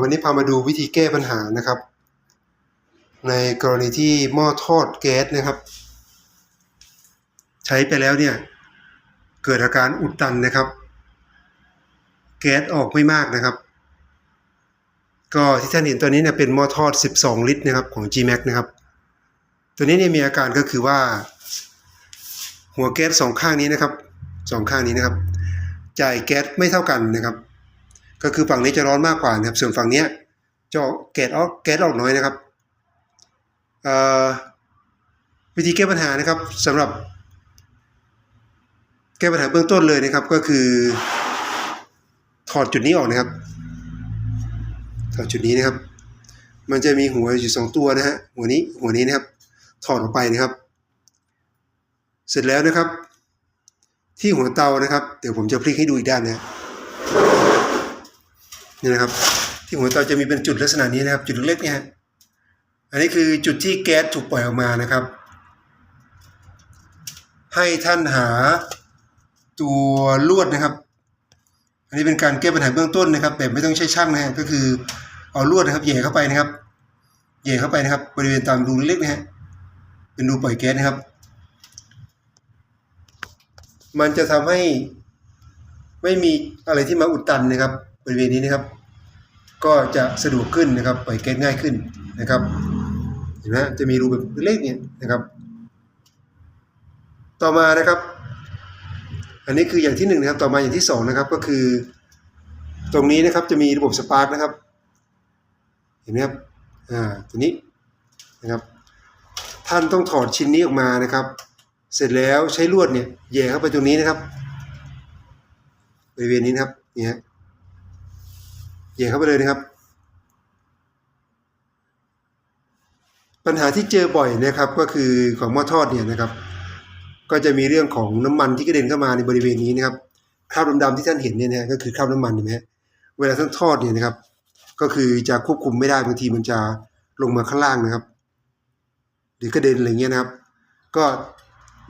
วันนี้พามาดูวิธีแก้ปัญหานะครับ ในกรณีที่หม้อทอดแก๊สนะครับ ใช้ไปแล้วเนี่ยเกิดอาการอุดตันนะครับ แก๊สออกไม่มากนะครับ ก็ที่ท่านเห็นตัวนี้เนี่ยเป็นหม้อทอด 12 ลิตรนะครับของ G-Max นะครับ ตัวนี้เนี่ยมีอาการก็คือว่า หัวแก๊สสองข้างนี้นะครับสองข้างนี้นะครับ จ่ายแก๊สไม่เท่ากันนะครับ ก็คือฝั่งนี้จะร้อนมากกว่านะครับส่วนฝั่งนี้จะออกแก๊สออกแก๊สออกน้อยนะครับวิธีแก้ปัญหานะครับสำหรับ แก้ปัญหาเบื้องต้นเลยนะครับ ก็คือถอดจุดนี้ออกนะครับถอดจุดนี้นะครับ มันจะมีหัวอยู่สองตัวนะฮะหัวนี้หัวนี้นะครับ ถอดออกไปนะครับ เสร็จแล้วนะครับ ที่หัวเตานะครับ เดี๋ยวผมจะพลิกให้ดูอีกด้านนะ นี่นะครับ ที่หัวเตาจะมีเป็นจุดลักษณะนี้นะครับ จุดเล็กๆเนี่ยฮะอันนี้คือจุดที่แก๊สถูกปล่อยออกมานะครับ ให้ท่านหาตัวลวดนะครับ อันนี้เป็นการแก้ปัญหาเบื้องต้นนะครับแบบไม่ต้องใช้ช่างนะฮะก็คือเอาลวดนะครับเหย่เข้าไปนะครับเหย่เข้าไปนะครับ บริเวณตามรูเล็กๆนะฮะเป็นรูปล่อยแก๊สนะครับ มันจะทำให้ไม่มีอะไรที่มาอุดตันนะครับ บริเวณนี้นะครับ ก็จะสะดวกขึ้นนะครับปล่อยแก๊สง่ายขึ้นนะครับเห็นไหมจะมีรูแบบเล็กเนี่ยนะครับ ต่อมานะครับ อันนี้คืออย่างที่หนึ่งนะครับต่อมาอย่างที่สองนะครับก็คือ ตรงนี้นะครับจะมีระบบสปาร์กนะครับ เห็นไหมครับอ่าตัวนี้นะครับ ท่านต้องถอดชิ้นนี้ออกมานะครับ เสร็จแล้วใช้ลวดเนี่ยแย่เข้าไปตรงนี้นะครับบริเวณนี้นะครับเนี่ฮะแหย่เข้าไปเลยนะครับ ปัญหาที่เจอบ่อยนะครับก็คือของหม้อทอดเนี่ยนะครับ ก็จะมีเรื่องของน้ำมันที่กระเด็นเข้ามาในบริเวณนี้นะครับคราบดำๆที่ท่านเห็นเนี่ยนะก็คือคราบน้ำมันเห็นไหมเวลาท่านทอดเนี่ยนะครับ ก็คือจะควบคุมไม่ได้บางทีมันจะลงมาข้างล่างนะครับ หรือกระเด็นอะไรเงี้ยนะครับ ก็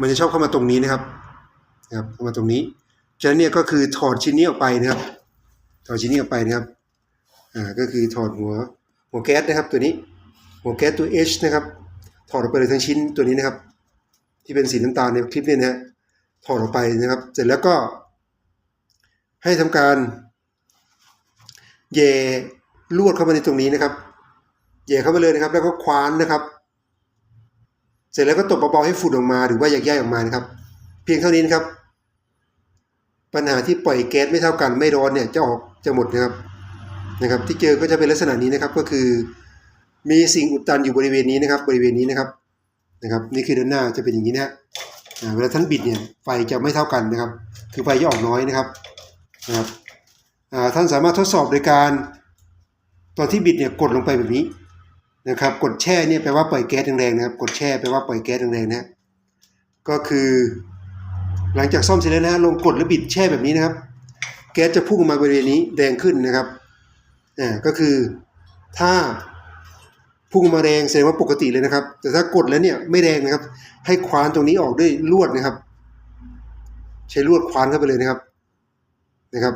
มันจะชอบเข้ามาตรงนี้นะครับนะครับเข้ามาตรงนี้ฉะนั้นเนี่ยก็คือถอดชิ้นนี้ออกไปนะครับถอดชิ้นนี้ออกไปนะครับ อ่าก็คือถอดหัวหัวแก๊สนะครับตัวนี้หัวแก๊สตัว H นะครับ ถอดออกไปเลยทั้งชิ้นตัวนี้นะครับ ที่เป็นสีน้ำตาลในคลิปนี่ยนะฮะถอดออกไปนะครับ เสร็จแล้วก็ ให้ทำการแย่ลวดเข้ามาในตรงนี้นะครับแย่เข้าไปเลยนะครับ แล้วก็คว้านนะครับ เสร็จแล้วก็ตบเบาๆให้ฝุ่นออกมาหรือว่าแยกๆออกมานะครับ เพียงเท่านี้นะครับ ปัญหาที่ปล่อยแก๊สไม่เท่ากันไม่ร้อนเนี่ยจะออกจะหมดนะครับ นะครับที่เจอก็จะเป็นลักษณะนี้นะครับก็คือมีสิ่งอุดตันอยู่บริเวณนี้นะครับ บริเวณนี้นะครับนะครับ นี่คือด้านหน้าจะเป็นอย่างนี้นะฮะเวลาท่านบิดเนี่ยไฟจะไม่เท่ากันนะครับ คือไฟจะออกน้อยนะครับนะครับท่านสามารถทดสอบโดยการตอนที่บิดเนี่ยกดลงไปแบบนี้นะครับ กดแช่เนี่ยแปลว่าปล่อยแก๊สแรงๆนะครับ กดแช่แปลว่าปล่อยแก๊สแรงๆนะฮะก็คือ หลังจากซ่อมเสร็จแล้วนะฮะลงกดแล้วบิดแช่แบบนี้นะครับ แก๊สจะพุ่งออกมาบริเวณนี้แรงขึ้นนะครับ อ่าก็คือถ้าพุ่งมาแรงแสดงว่าปกติเลยนะครับ แต่ถ้ากดแล้วเนี่ยไม่แรงนะครับ ให้คว้านตรงนี้ออกด้วยลวดนะครับ ใช้ลวดคว้านเข้าไปเลยนะครับนะครับ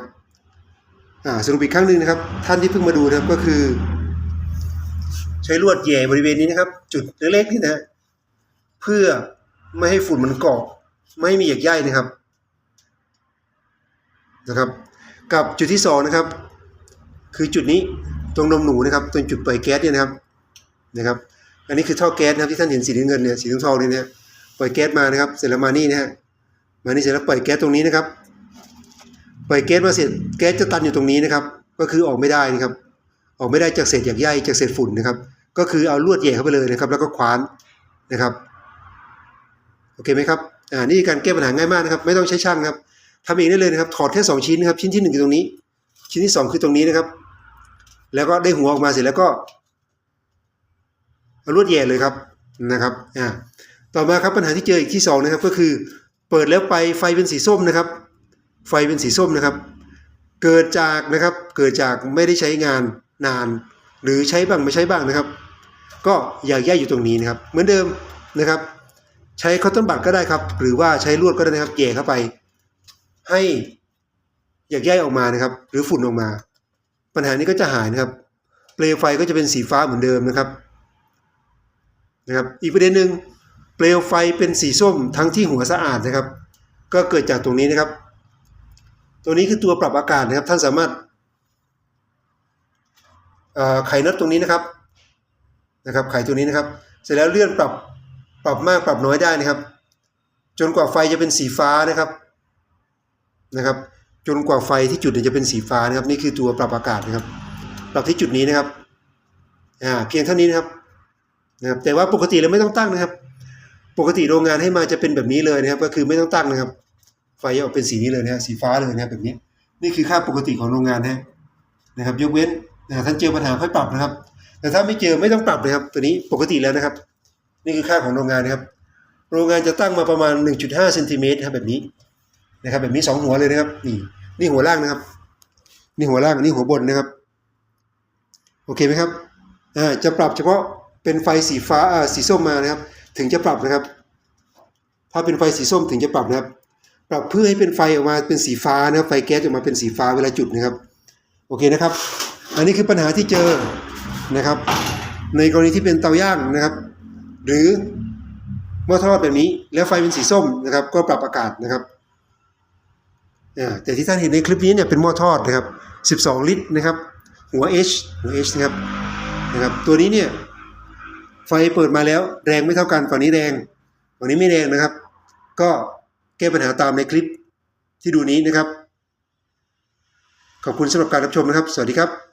อ่าสรุปอีกครั้งหนึ่งนะครับ ท่านที่เพิ่งมาดูนะครับก็คือ ใช้ลวดแย่บริเวณนี้นะครับ จุดเล็กๆนี่นะเพื่อไม่ให้ฝุ่นมันเกาะไม่ให้มีหยักใยนะครับนะครับ กับจุดที่สองนะครับ คือจุดนี้ตรงนมหนูนะครับตรงจุดปล่อยแก๊สเนี่ยนะครับนะครับ อันนี้คือท่อแก๊สนะครับที่ท่านเห็นสีน้ำเงินเนี่ยสีทองๆเนี่ยนะฮะปล่อยแก๊สมานะครับเสร็จแล้วมานี่นะฮะมานี่เสร็จแล้วปล่อยแก๊สตรงนี้นะครับ ปล่อยแก๊สมาเสร็จแก๊สจะตันอยู่ตรงนี้นะครับ ก็คือออกไม่ได้นะครับ ออกไม่ได้จากเศษหยักใยจากเศษฝุ่นนะครับ ก็คือเอาลวดแย่เข้าไปเลยนะครับ แล้วก็คว้านนะครับโอเคไหมครับอ่านี่การแก้ปัญหาง่ายมากนะครับ ไม่ต้องใช้ช่างครับทำเองได้เลยนะครับถอดแค่สองชิ้นนะครับชิ้นที่หนึ่ตรงนี้ ชิ้นที่สองคือตรงนี้นะครับ แล้วก็ได้หัวออกมาเสร็จแล้วก็เอาลวดแย่เลยครับนะครับอ่าต่อมาครับปัญหาที่เจออีกที่สองนะครับก็คือ เปิดแล้วไปไฟเป็นสีส้มนะครับ ไฟเป็นสีส้มนะครับ เกิดจากนะครับเกิดจากไม่ได้ใช้งานนาน หรือใช้บ้างไม่ใช้บ้างนะครับ ก็อยากแยกอยู่ตรงนี้นะครับ เหมือนเดิมนะครับ ใช้คอตตอนบัดก็ได้ครับ หรือว่าใช้ลวดก็ได้นะครับแย่เข้าไป ให้ อยากแยกออกมานะครับ หรือฝุ่นออกมา ปัญหานี้ก็จะหายนะครับ เปลวไฟก็จะเป็นสีฟ้าเหมือนเดิมนะครับนะครับ อีกประเด็นหนึ่งเปลวไฟเป็นสีส้มทั้งที่หัวสะอาดนะครับ ก็เกิดจากตรงนี้นะครับ ตัวนี้คือตัวปรับอากาศนะครับ ท่านสามารถไขน็อตตรงนี้นะครับนะครับ ไขตัวนี้นะครับ เสร็จแล้วเลื่อนปรับปรับมากปรับน้อยได้นะครับ จนกว่าไฟจะเป็นสีฟ้านะครับนะครับ จนกว่าไฟที่จุดเนี่ยจะเป็นสีฟ้านะครับ นี่คือตัวปรับอากาศนะครับปรับที่จุดนี้นะครับอ่าเพียงเท่านี้นะครับนะครับ แต่ว่าปกติเราไม่ต้องตั้งนะครับ ปกติโรงงานให้มาจะเป็นแบบนี้เลยนะครับ ก็คือไม่ต้องตั้งนะครับ ไฟจะออกเป็นสีนี้เลยนะสีฟ้าเลยนะแบบนี้ นี่คือค่าปกติของโรงงานนะนะครับ ยกเว้นนะท่านเจอปัญหาค่อยปรับนะครับ แต่ถ้าไม่เจอไม่ต้องปรับเลยครับ ตัวนี้ปกติแล้วนะครับ นี่คือค่าของโรงงานนะครับ โรงงานจะตั้งมาประมาณ 1.5เซนติเมตรครับแบบนี้ นะครับแบบนี้สองหัวเลยนะครับนี่นี่หัวล่างนะครับ นี่หัวล่างนี่หัวบนนะครับ โอเคไหมครับอ่าจะปรับเฉพาะเป็นไฟสีฟ้าอ่าสีส้มมานะครับ ถึงจะปรับนะครับ ถ้าเป็นไฟสีส้มถึงจะปรับนะครับ ปรับเพื่อให้เป็นไฟออกมาเป็นสีฟ้านะครับ ไฟแก๊สออกมาเป็นสีฟ้าเวลาจุดนะครับ โอเคนะครับ อันนี้คือปัญหาที่เจอนะครับ ในกรณีที่เป็นเตาย่างนะครับ หรือหม้อทอดแบบนี้ แล้วไฟเป็นสีส้มนะครับ ก็ปรับอากาศนะครับ แต่ที่ท่านเห็นในคลิปนี้เนี่ยเป็นหม้อทอดนะครับ 12 ลิตรนะครับ หัว H หัว H นะครับนะครับ ตัวนี้เนี่ยไฟเปิดมาแล้วแรงไม่เท่ากันฝั่งนี้แรงฝั่งนี้ไม่แรงนะครับ ก็แก้ปัญหาตามในคลิปที่ดูนี้นะครับ ขอบคุณสำหรับการรับชมนะครับ สวัสดีครับ